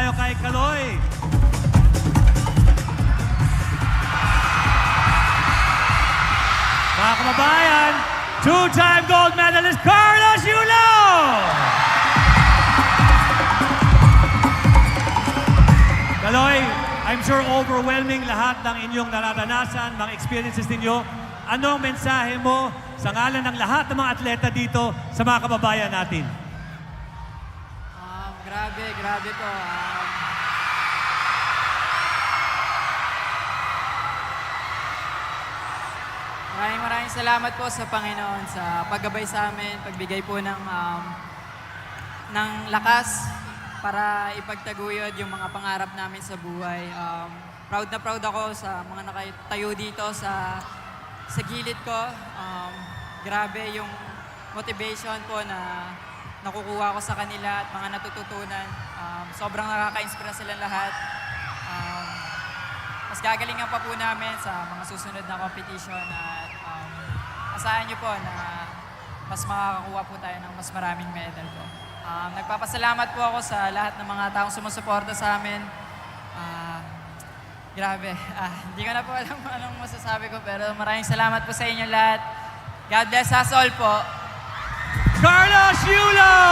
tayo kay Kaloy. Mga kababayan, two-time gold medalist Carlos Yulo! Kaloy, I'm sure overwhelming lahat ng inyong nararanasan, mga experiences ninyo. Anong mensahe mo sa ngalan ng lahat ng mga atleta dito sa mga kababayan natin? Grabe, grabe po. Um, maraming maraming salamat po sa Panginoon sa paggabay sa amin, pagbigay po ng, um, ng lakas para ipagtaguyod yung mga pangarap namin sa buhay. Um, proud na proud ako sa mga nakatayo dito sa sa gilid ko. Um, grabe yung motivation po na nakukuha ko sa kanila at mga natututunan. Um, sobrang nakaka-inspira sila lahat. Um, mas gagalingan pa po namin sa mga susunod na competition at um, asahan niyo po na mas makakakuha po tayo ng mas maraming medal po. Um, nagpapasalamat po ako sa lahat ng mga taong sumusuporta sa amin. Ah, grabe. Ah, hindi ko na po alam anong masasabi ko pero maraming salamat po sa inyo lahat. God bless us all po. Carlos Yulo!